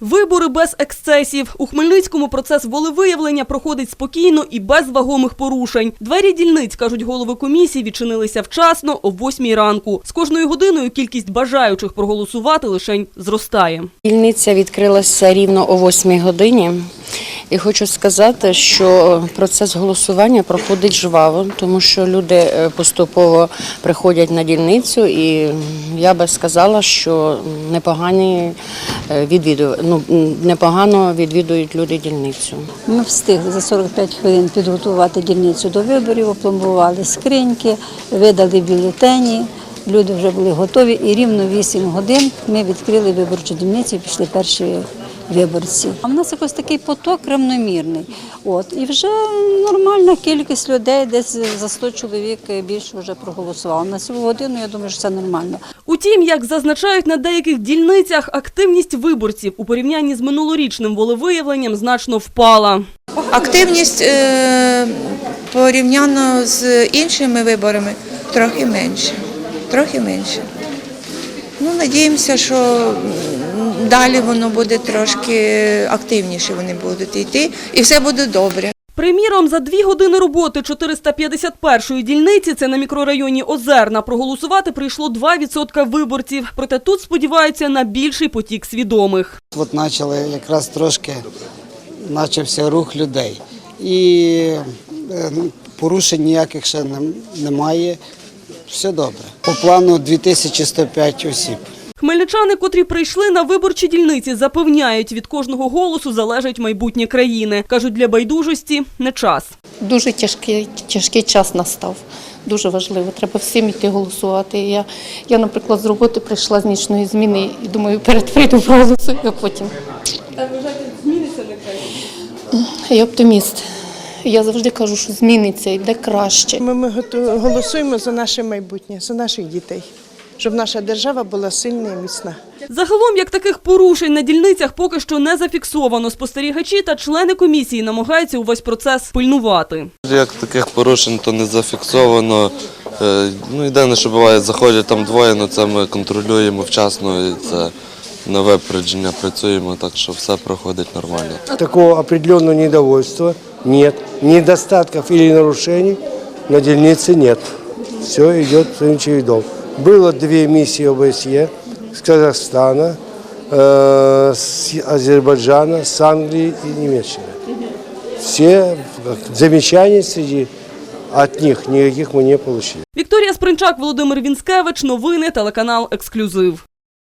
Вибори без ексцесів. У Хмельницькому процес волевиявлення проходить спокійно і без вагомих порушень. Двері дільниць, кажуть голови комісії, відчинилися вчасно о 8 ранку. З кожною годиною кількість бажаючих проголосувати лишень зростає. Дільниця відкрилася рівно о 8 годині. І хочу сказати, що процес голосування проходить жваво, тому що люди е, поступово приходять на дільницю, і я би сказала, що непогані е, відвідують, ну, непогано відвідують люди дільницю. Ми встигли за 45 хвилин підготувати дільницю до виборів, опломбували скриньки, видали бюлетені. Люди вже були готові, і рівно 8 годин ми відкрили виборчу дільницю і пішли перші виборці. А в нас якось такий поток рівномірний. От і вже нормальна кількість людей, десь за 100 чоловік більше вже проголосувало. На цю годину я думаю, що це нормально. Утім, як зазначають на деяких дільницях, активність виборців у порівнянні з минулорічним волевиявленням значно впала. Активність е, порівняно з іншими виборами трохи менше. Трохи менше. Ну, надіємося, що далі воно буде трошки активніше вони будуть йти, і все буде добре. Приміром, за дві години роботи 451-ї дільниці, це на мікрорайоні Озерна, проголосувати прийшло 2% виборців. Проте тут сподіваються на більший потік свідомих. От почали якраз трошки почався рух людей. І е, порушень ніяких ще немає. Все добре. По плану 2105 осіб. Хмельничани, котрі прийшли на виборчі дільниці, запевняють, від кожного голосу залежить майбутнє країни. Кажуть, для байдужості не час. Дуже тяжкий, тяжкий час настав. Дуже важливо. Треба всім йти голосувати. Я, я, наприклад, з роботи прийшла з нічної зміни і думаю, перед прийду проголосую, а потім. А вважаєте, зміниться не Я оптиміст. Я завжди кажу, що зміниться, йде краще. Ми, ми голосуємо за наше майбутнє, за наших дітей, щоб наша держава була сильна і міцна. Загалом, як таких порушень на дільницях поки що не зафіксовано. Спостерігачі та члени комісії намагаються увесь процес пильнувати. Як таких порушень, то не зафіксовано. Е, Ну, єдине, що буває, заходять там двоє, але це ми контролюємо вчасно і це на випередження працюємо, так що все проходить нормально. Такого определенного недовольства нет, недостатков или нарушений на дельнице нет. Все идет своим чередом. Было две миссии ОБСЕ с Казахстана, э, с Азербайджана, с Англии и Немеччины. Все как, замечаний среди от них никаких мы не получили. Вікторія Спринчак, Володимир Вінськевич. Новини телеканал Ексклюзив.